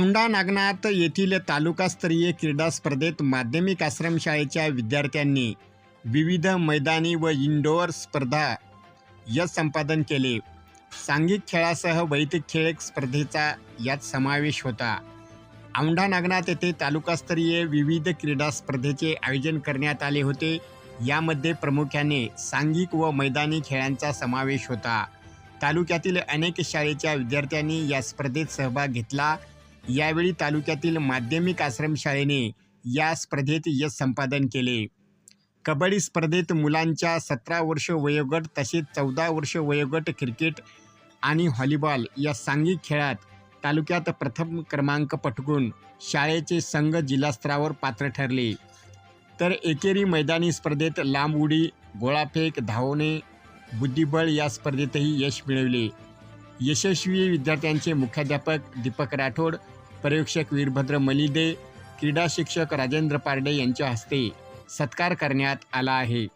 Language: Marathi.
औंढा नागनाथ येथील तालुकास्तरीय क्रीडा स्पर्धेत माध्यमिक आश्रमशाळेच्या विद्यार्थ्यांनी विविध मैदानी व इनडोअर स्पर्धा यश संपादन केले. सांघिक खेळासह वैदिक खेळ स्पर्धेचा यात समावेश होता. औंढा नागनाथ येथे तालुकास्तरीय विविध क्रीडा स्पर्धेचे आयोजन करण्यात आले होते. यामध्ये प्रामुख्याने सांघिक व मैदानी खेळांचा समावेश होता. तालुक्यातील अनेक शाळेच्या विद्यार्थ्यांनी या स्पर्धेत सहभाग घेतला. यावेळी तालुक्यातील माध्यमिक आश्रमशाळेने या स्पर्धेत यश संपादन केले. कबड्डी स्पर्धेत मुलांच्या सतरा वर्ष वयोगट तसेच चौदा वर्ष वयोगट क्रिकेट आणि व्हॉलीबॉल या सांघिक खेळात तालुक्यात प्रथम क्रमांक पटकून शाळेचे संघ जिल्हास्तरावर पात्र ठरले. तर एकेरी मैदानी स्पर्धेत लांब उडी गोळाफेक धावणे बुद्धिबळ या स्पर्धेतही यश मिळवले. यशस्वी विद्यार्थ्यांचे मुख्याध्यापक दीपक राठोड पर्यवेक्षक वीरभद्र मलिदे क्रीडा शिक्षक राजेंद्र पारडे यांच्या हस्ते सत्कार करण्यात आला आहे.